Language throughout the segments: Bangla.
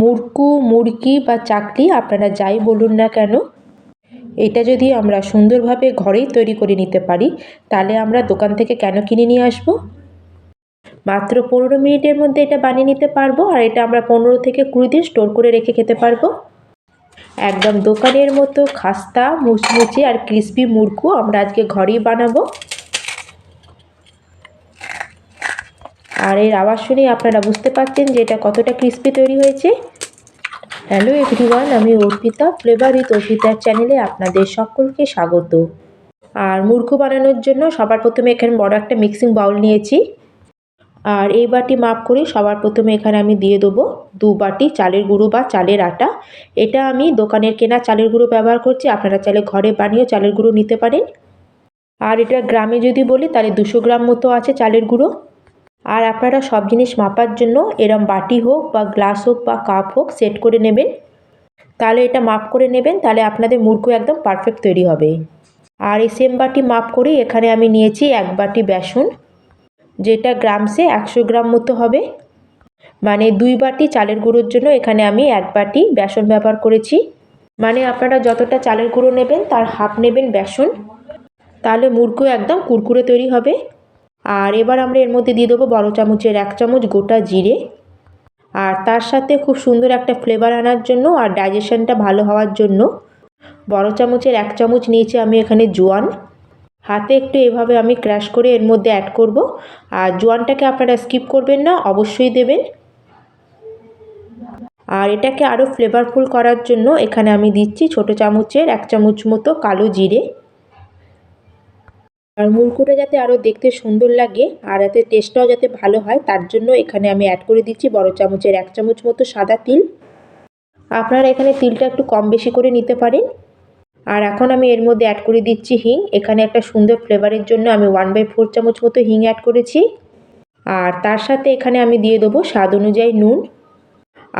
মুরকু মুরকি বা চাকলি আপনারা যাই বলুন না কেন, এটা যদি আমরা সুন্দরভাবে ঘরেই তৈরি করে নিতে পারি, তাহলে আমরা দোকান থেকে কেন কিনে নিয়ে আসব? মাত্র পনেরো মিনিটের মধ্যে এটা বানিয়ে নিতে পারব আর এটা আমরা পনেরো থেকে কুড়ি দিন স্টোর করে রেখে খেতে পারব। একদম দোকানের মতো খাস্তা, মুচমুচে আর ক্রিসপি মুরকু আমরা আজকে ঘরেই বানাবো। আর এর আওয়াজ শুনেই আপনারা বুঝতে পারছেন যে এটা কতটা ক্রিস্পি তৈরি হয়েছে। হ্যালো এভরিওয়ান আমি অর্পিতা ফ্লেভার উইথ অর্পিতার চ্যানেলে আপনাদের সকলকে স্বাগত। আর মূর্খ বানানোর জন্য সবার প্রথমে এখানে বড় একটা মিক্সিং বাউল নিয়েছি। আর এই বাটি মাপ করে সবার প্রথমে এখানে আমি দিয়ে দেবো দু বাটি চালের গুঁড়ো বা চালের আটা। এটা আমি দোকানের কেনা চালের গুঁড়ো ব্যবহার করছি, আপনারা চাইলে ঘরে বানিয়েও চালের গুঁড়ো নিতে পারেন। আর এটা গ্রামে যদি বলি, তাহলে দুশো গ্রাম মতো আছে চালের গুঁড়ো। আর আপনারা সব জিনিস মাপার জন্য এরম বাটি হোক বা গ্লাস হোক বা কাপ হোক সেট করে নেবেন। তাহলে এটা মাপ করে নেবেন, তাহলে আপনাদের মুরগু একদম পারফেক্ট তৈরি হবে। আর এই সেম বাটি মাপ করে এখানে আমি নিয়েছি এক বাটি বেসন, যেটা গ্রামসে একশো গ্রাম মতো হবে। মানে দুই বাটি চালের গুঁড়োর জন্য এখানে আমি এক বাটি বেসন ব্যবহার করেছি। মানে আপনারা যতটা চালের গুঁড়ো নেবেন, তার হাফ নেবেন বেসন। তাহলে মুরগু একদম কুরকুরে তৈরি হবে। আর এবার আমরা এর মধ্যে দিয়ে দেবো বড়ো চামচের এক চামচ গোটা জিরে। আর তার সাথে খুব সুন্দর একটা ফ্লেভার আনার জন্য আর ডাইজেশনটা ভালো হওয়ার জন্য বড় চামচের এক চামচ নিয়েছি আমি এখানে জোয়ান। হাতে একটু এভাবে আমি ক্র্যাশ করে এর মধ্যে অ্যাড করব। আর জোয়ানটাকে আপনারা স্কিপ করবেন না, অবশ্যই দেবেন। আর এটাকে আরও ফ্লেভারফুল করার জন্য এখানে আমি দিচ্ছি ছোট চামচের এক চামচ মতো কালো জিরে। আর মুরকুটা যাতে আরও দেখতে সুন্দর লাগে আর এতে টেস্টটাও যাতে ভালো হয়, তার জন্য এখানে আমি অ্যাড করে দিচ্ছি বড় চামচের এক চামচ মতো সাদা তিল। আপনারা এখানে তিলটা একটু কম বেশি করে নিতে পারেন। আর এখন আমি এর মধ্যে অ্যাড করে দিচ্ছি হিং। এখানে একটা সুন্দর ফ্লেভারের জন্য আমি ওয়ান বাই ফোর চামচ মতো হিং অ্যাড করেছি। আর তার সাথে এখানে আমি দিয়ে দেবো স্বাদ অনুযায়ী নুন।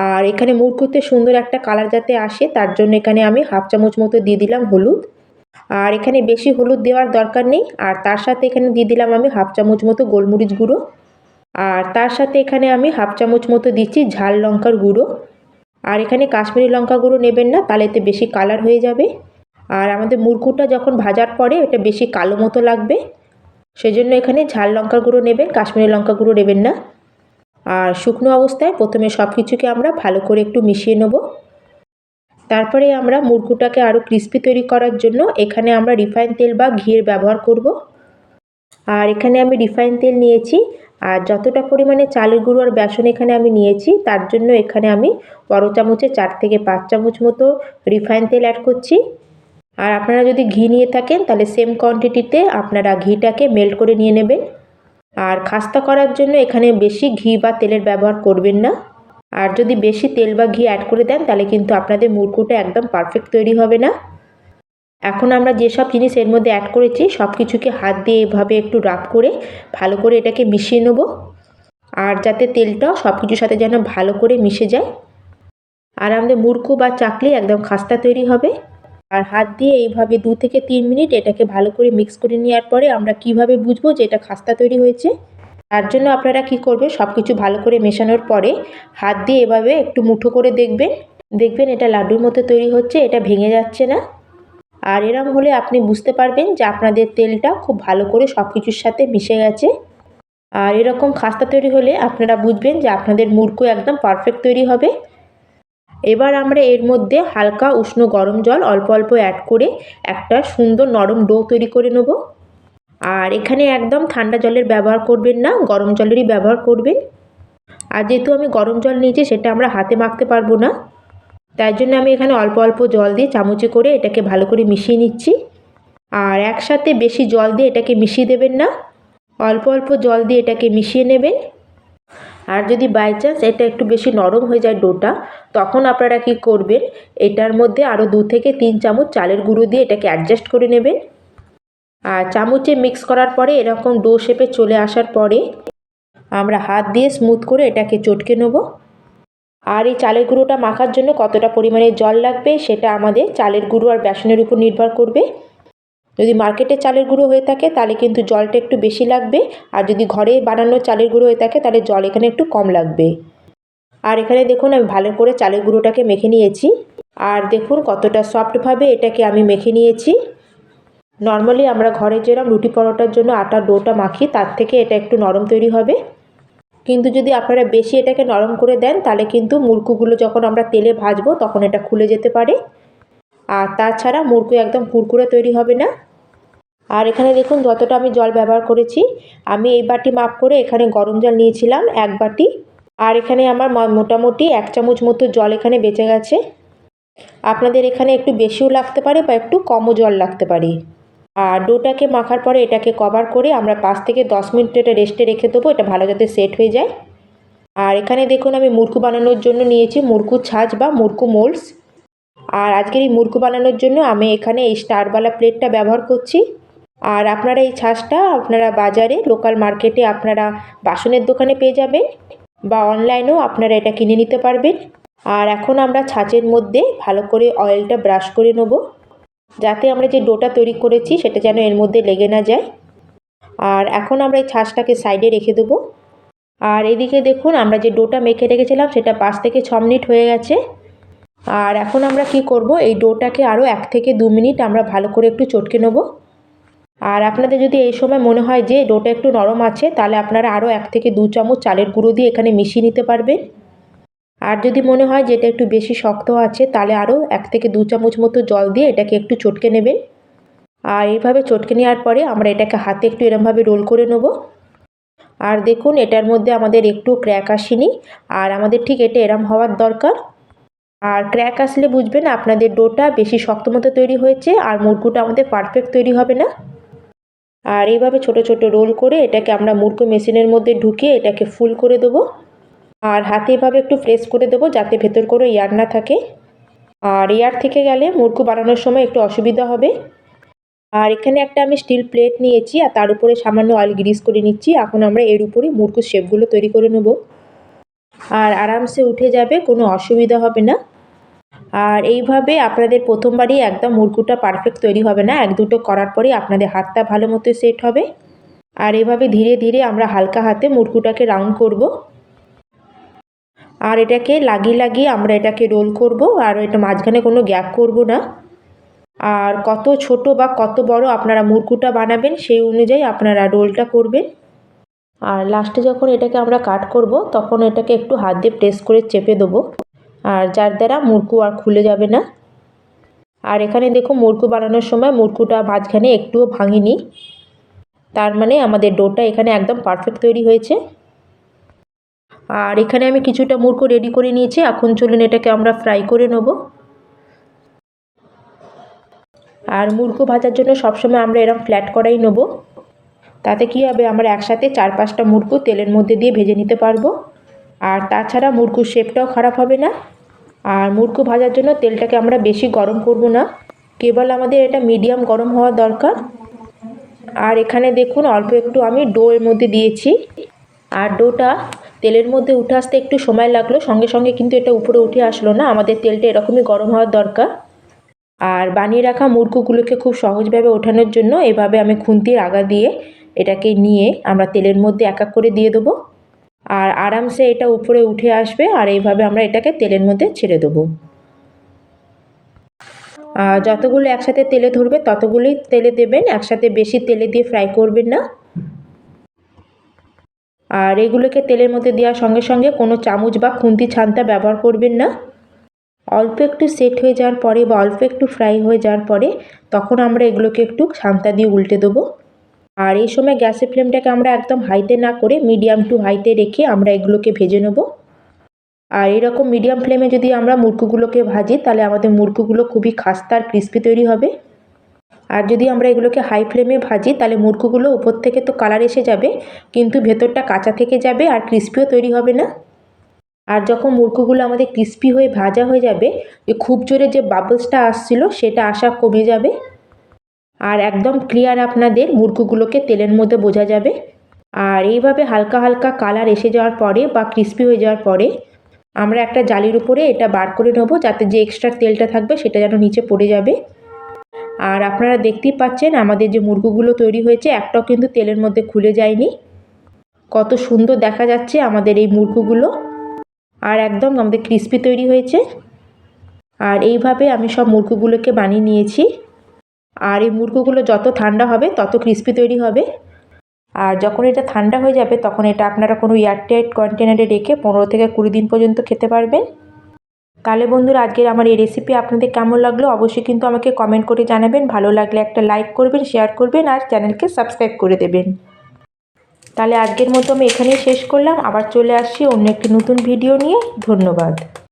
আর এখানে মুরকুতে সুন্দর একটা কালার যাতে আসে, তার জন্য এখানে আমি হাফ চামচ মতো দিয়ে দিলাম হলুদ। আর এখানে বেশি হলুদ দেওয়ার দরকার নেই। আর তার সাথে এখানে দিয়ে দিলাম আমি হাফ চামচ মতো গোলমরিচ গুঁড়ো। আর তার সাথে এখানে আমি হাফ চামচ মতো দিচ্ছি ঝাল লঙ্কার গুঁড়ো। আর এখানে কাশ্মীরি লঙ্কা গুঁড়ো নেবেন না, তাহলে এতে বেশি কালার হয়ে যাবে। আর আমাদের মুরকুটা যখন ভাজার পরে এটা বেশি কালো মতো লাগবে। সেজন্য এখানে ঝাল লঙ্কা গুঁড়ো নেবেন, কাশ্মীরি লঙ্কা গুঁড়ো নেবেন না। আর শুকনো অবস্থায় প্রথমে সব কিছুকে আমরা ভালো করে একটু মিশিয়ে নেব। তারপরে আমরা মুরগুটাকে আরও ক্রিস্পি তৈরি করার জন্য এখানে আমরা রিফাইন তেল বা ঘিয়ের ব্যবহার করব। আর এখানে আমি রিফাইন তেল নিয়েছি। আর যতটা পরিমাণে চালের গুঁড়ো আর বেসন এখানে আমি নিয়েছি, তার জন্য এখানে আমি বড় চামচে চার থেকে পাঁচ চামচ মতো রিফাইন তেল অ্যাড করছি। আর আপনারা যদি ঘি নিয়ে থাকেন, তাহলে সেম কোয়ান্টিটিতে আপনারা ঘিটাকে মেল্ট করে নিয়ে নেবেন। আর খাস্তা করার জন্য এখানে বেশি ঘি বা তেলের ব্যবহার করবেন না। আর যদি বেশি তেল বা ঘি অ্যাড করে দেন, তাহলে কিন্তু আপনাদের মুরকুটা একদম পারফেক্ট তৈরি হবে না। এখন আমরা যেসব জিনিস এর মধ্যে অ্যাড করেছি সব কিছুকে হাত দিয়ে এভাবে একটু রাব করে ভালো করে এটাকে মিশিয়ে নেব। আর যাতে তেলটা সব কিছুর সাথে যেন ভালো করে মিশে যায়। আর আমাদের মুরকু বা চাকলি একদম খাস্তা তৈরি হবে। আর হাত দিয়ে এইভাবে দু থেকে তিন মিনিট এটাকে ভালো করে মিক্স করে নেওয়ার পরে আমরা কীভাবে বুঝব যে এটা খাস্তা তৈরি হয়েছে? তার জন্য আপনারা কি করবেন? সব কিছু ভালো করে মেশানোর পরে হাত দিয়ে এভাবে একটু মুঠো করে দেখবেন। দেখবেন এটা লাড্ডুর মতো তৈরি হচ্ছে, এটা ভেঙে যাচ্ছে না। আর এরম হলে আপনি বুঝতে পারবেন যে আপনাদের তেলটা খুব ভালো করে সব কিছুর সাথে মিশে গেছে। আর এরকম খাস্তা তৈরি হলে আপনারা বুঝবেন যে আপনাদের মুরকু একদম পারফেক্ট তৈরি হবে। এবার আমরা এর মধ্যে হালকা উষ্ণ গরম জল অল্প অল্প অ্যাড করে একটা সুন্দর নরম ডো তৈরি করে নেব। আর এখানে একদম ঠান্ডা জলের ব্যবহার করবেন না, গরম জলেরই ব্যবহার করবেন। আর যেহেতু আমি গরম জল নিয়েছি, সেটা আমরা হাতে মাখতে পারব না। তাই জন্য আমি এখানে অল্প অল্প জল দিয়ে চামচে করে এটাকে ভালো করে মিশিয়ে নিচ্ছি। আর একসাথে বেশি জল দিয়ে এটাকে মিশিয়ে দেবেন না। অল্প অল্প জল দিয়ে এটাকে মিশিয়ে নেবেন। আর যদি বাই চান্স এটা একটু বেশি নরম হয়ে যায় ডোটা, তখন আপনারা কি করবেন, এটার মধ্যে আরও দু থেকে তিন চামচ চালের গুঁড়ো দিয়ে এটাকে অ্যাডজাস্ট করে নেবেন। আর চামচে মিক্স করার পরে এরকম ডো শেপে চলে আসার পরে আমরা হাত দিয়ে স্মুথ করে এটাকে চটকে নেব। আর এই চালের গুঁড়োটা মাখার জন্য কতটা পরিমাণে জল লাগবে সেটা আমাদের চালের গুঁড়ো আর বেসনের উপর নির্ভর করবে। যদি মার্কেটে চালের গুঁড়ো হয়ে থাকে তাহলে কিন্তু জলটা একটু বেশি লাগবে। আর যদি ঘরে বানানো চালের গুঁড়ো হয়ে থাকে তাহলে জল এখানে একটু কম লাগবে। আর এখানে দেখুন আমি ভালো করে চালের গুঁড়োটাকে মেখে নিয়েছি। আর দেখুন কতটা সফটভাবে এটাকে আমি মেখে নিয়েছি। নর্মালি আমরা ঘরে যেরকম রুটি পরোটার জন্য আটার ডোটা মাখি তার থেকে এটা একটু নরম তৈরি হবে। কিন্তু যদি আপনারা বেশি এটাকে নরম করে দেন, তাহলে কিন্তু মুরকুগুলো যখন আমরা তেলে ভাজবো, তখন এটা খুলে যেতে পারে। আর তাছাড়া মুরকু একদম কুরকুরে তৈরি হবে না। আর এখানে দেখুন যতটা আমি জল ব্যবহার করেছি, আমি এই বাটি মাপ করে এখানে গরম জল নিয়েছিলাম এক বাটি। আর এখানে আমার মোটামুটি এক চামচ মতো জল এখানে বেঁচে গেছে। আপনাদের এখানে একটু বেশিও লাগতে পারে বা একটু কমও জল লাগতে পারে। আর ডোটাকে মাখার পরে এটাকে কভার করে আমরা পাঁচ থেকে দশ মিনিট এটা রেস্টে রেখে দেবো, এটা ভালো যাতে সেট হয়ে যায়। আর এখানে দেখুন আমি মুরকু বানানোর জন্য নিয়েছি মুরকু ছাঁচ বা মুরকু মোল্ডস আর আজকের এই মুরকু বানানোর জন্য আমি এখানে এই স্টারওয়ালা প্লেটটা ব্যবহার করছি। আর আপনারা এই ছাঁচটা আপনারা বাজারে লোকাল মার্কেটে আপনারা বাসনের দোকানে পেয়ে যাবেন বা অনলাইনেও আপনারা এটা কিনে নিতে পারবেন। আর এখন আমরা ছাঁচের মধ্যে ভালো করে অয়েলটা ব্রাশ করে নেব। যাতে আমরা যে ডোটা তৈরি করেছি সেটা যেন এর মধ্যে লেগে না যায়। আর এখন আমরা এই ছাঁচটাকে সাইডে রেখে দেবো। আর এদিকে দেখুন, আমরা যে ডোটা মেখে রেখেছিলাম সেটা পাঁচ থেকে ছ মিনিট হয়ে গেছে। আর এখন আমরা কি করব, এই ডোটাকে আরও এক থেকে দু মিনিট আমরা ভালো করে একটু চটকে নেব। আর আপনাদের যদি এই সময় মনে হয় যে ডোটা একটু নরম আছে, তাহলে আপনারা আরও এক থেকে দু চামচ চালের গুঁড়ো দিয়ে এখানে মিশিয়ে নিতে পারবেন। আর যদি মনে হয় যে এটা একটু বেশি শক্ত আছে, তাহলে আরও এক থেকে দু চামচ মতো জল দিয়ে এটাকে একটু চটকে নেবেন। আর এইভাবে চটকে নেওয়ার পরে আমরা এটাকে হাতে একটু এরমভাবে রোল করে নেব। আর দেখুন, এটার মধ্যে আমাদের একটু ক্র্যাক আসেনি, আর আমাদের ঠিক এটা এরম হওয়ার দরকার। আর ক্র্যাক আসলে বুঝবেন, আপনাদের ডোটা বেশি শক্ত মতো তৈরি হয়েছে, আর মুরগুটা আমাদের পারফেক্ট তৈরি হবে না। আর এইভাবে ছোট ছোট রোল করে এটাকে আমরা মুরগো মেশিনের মধ্যে ঢুকিয়ে এটাকে ফুল করে দেবো। আর হাতে এভাবে একটু প্রেস করে দেবো যাতে ভেতর করে ইয়ার না থাকে। আর ইয়ার থেকে গেলে মুরগু বানানোর সময় একটু অসুবিধা হবে। আর এখানে একটা আমি স্টিল প্লেট নিয়েছি আর তার উপরে সামান্য অয়েল গ্রিস করে নিচ্ছি। এখন আমরা এর উপরেই মুরগুর শেপগুলো তৈরি করে নেব। আর আরামসে উঠে যাবে, কোনো অসুবিধা হবে না। আর এইভাবে আপনাদের প্রথমবারই একদম মুরগুটা পারফেক্ট তৈরি হবে না। এক দুটো করার পরেই আপনাদের হাতটা ভালো মতো সেট হবে। আর এভাবে ধীরে ধীরে আমরা হালকা হাতে মুরগুটাকে রাউন্ড করব। আর এটাকে লাগিয়ে লাগিয়ে আমরা এটাকে রোল করব আর এটা মাঝখানে কোনো গ্যাপ করব না। আর কত ছোট বা কত বড় আপনারা মুরকুটা বানাবেন সেই অনুযায়ী আপনারা রোলটা করবেন। আর লাস্টে যখন এটাকে আমরা কাট করব, তখন এটাকে একটু হাত দিয়ে প্রেস করে চেপে দেবো। আর যার দ্বারা মুরকু আর খুলে যাবে না। আর এখানে দেখো মুরকু বানানোর সময় মুরকুটা মাঝখানে একটুও ভাঙিনি। তার মানে আমাদের ডোটা এখানে একদম পারফেক্ট তৈরি হয়েছে। আর এখানে আমি কিছুটা মুরকু রেডি করে নিয়েছি। এখন চলুন এটাকে আমরা ফ্রাই করে নেব। আর মুরকু ভাজার জন্য সবসময় আমরা এরকম ফ্ল্যাট করাই নেব। তাতে কী হবে, আমরা একসাথে চার পাঁচটা মুরকু তেলের মধ্যে দিয়ে ভেজে নিতে পারব। আর তাছাড়া মুরকুর শেপটাও খারাপ হবে না। আর মুরকু ভাজার জন্য তেলটাকে আমরা বেশি গরম করব না। কেবল আমাদের এটা মিডিয়াম গরম হওয়া দরকার। আর এখানে দেখুন, অল্প একটু আমি ডোয়ের মধ্যে দিয়েছি। আর ডোটা তেলের মধ্যে উঠে আসতে একটু সময় লাগল, সঙ্গে সঙ্গে কিন্তু এটা উপরে উঠে আসলো না। আমাদের তেলটা এরকমই গরম হওয়ার দরকার। আর বানিয়ে রাখা মুরকুগুলোকে খুব সহজভাবে ওঠানোর জন্য এভাবে আমি খুন্তির আগা দিয়ে এটাকে নিয়ে আমরা তেলের মধ্যে এক এক করে দিয়ে দেবো। আর আরামসে এটা উপরে উঠে আসবে আর এইভাবে আমরা এটাকে তেলের মধ্যে ছেড়ে দেবো। যতগুলো একসাথে তেলে ধরবে ততগুলোই তেলে দেবেন, একসাথে বেশি তেলে দিয়ে ফ্রাই করবেন না। আর এগুলোকে তেলের মধ্যে দেওয়ার সঙ্গে সঙ্গে কোনো চামচ বা খুন্তি ছানটা ব্যবহার করবেন না। অল্প একটু সেট হয়ে যাওয়ার পরে বা অল্প একটু ফ্রাই হয়ে যাওয়ার পরে তখন আমরা এগুলোকে একটু ছান্তা দিয়ে উল্টে দেবো। আর এই সময় গ্যাসের ফ্লেমটাকে আমরা একদম হাইতে না করে মিডিয়াম টু হাইতে রেখে আমরা এগুলোকে ভেজে নেব। আর এরকম মিডিয়াম ফ্লেমে যদি আমরা মুরগুগুলোকে ভাজি তাহলে আমাদের মুরগুগুলো খুবই খাস্তা আর ক্রিস্পি তৈরি হবে। আর যদি আমরা এগুলোকে হাই ফ্লেমে ভাজি, তাহলে মুরগুগুলো উপর থেকে তো কালার এসে যাবে, কিন্তু ভেতরটা কাঁচা থেকে যাবে আর ক্রিস্পিও তৈরি হবে না। আর যখন মুরকুগুলো আমাদের ক্রিস্পি হয়ে ভাজা হয়ে যাবে খুব জোরে যে বাবলসটা আসছিল, সেটা আসা কমে যাবে। আর একদম ক্লিয়ার আপনাদের মুরগুগুলোকে তেলের মধ্যে বোঝা যাবে। আর এইভাবে হালকা হালকা কালার এসে যাওয়ার পরে বা ক্রিস্পি হয়ে যাওয়ার পরে, আমরা একটা জালির উপরে এটা বার করে নেব, যাতে যে এক্সট্রা তেলটা থাকবে সেটা যেন নিচে পড়ে যাবে। আর আপনারা দেখতেই পাচ্ছেন আমাদের যে মুরগুগুলো তৈরি হয়েছে, একটাও কিন্তু তেলের মধ্যে খুলে যায়নি। কত সুন্দর দেখা যাচ্ছে আমাদের এই মুরগুগুলো। আর একদম আমাদের ক্রিস্পি তৈরি হয়েছে। আর এইভাবে আমি সব মুরগিগুলোকে বানিয়ে নিয়েছি। আর এই মুরগিগুলো যত ঠান্ডা হবে, তত ক্রিস্পি তৈরি হবে। আর যখন এটা ঠান্ডা হয়ে যাবে, তখন এটা আপনারা কোনো এয়ারটাইট কন্টেনারে রেখে পনেরো থেকে কুড়ি দিন পর্যন্ত খেতে পারবেন। তাহলে বন্ধুরা, আজকের আমার এই রেসিপি আপনাদের কেমন লাগল অবশ্যই কিন্তু আমাকে কমেন্ট করে জানাবেন। ভালো লাগলে একটা লাইক করবেন শেয়ার করবেন আর চ্যানেলকে সাবস্ক্রাইব করে দেবেন। তাহলে আজকের মতো আমি এখানেই শেষ করলাম। আবার চলে আসছি অন্য একটি নতুন ভিডিও নিয়ে। ধন্যবাদ।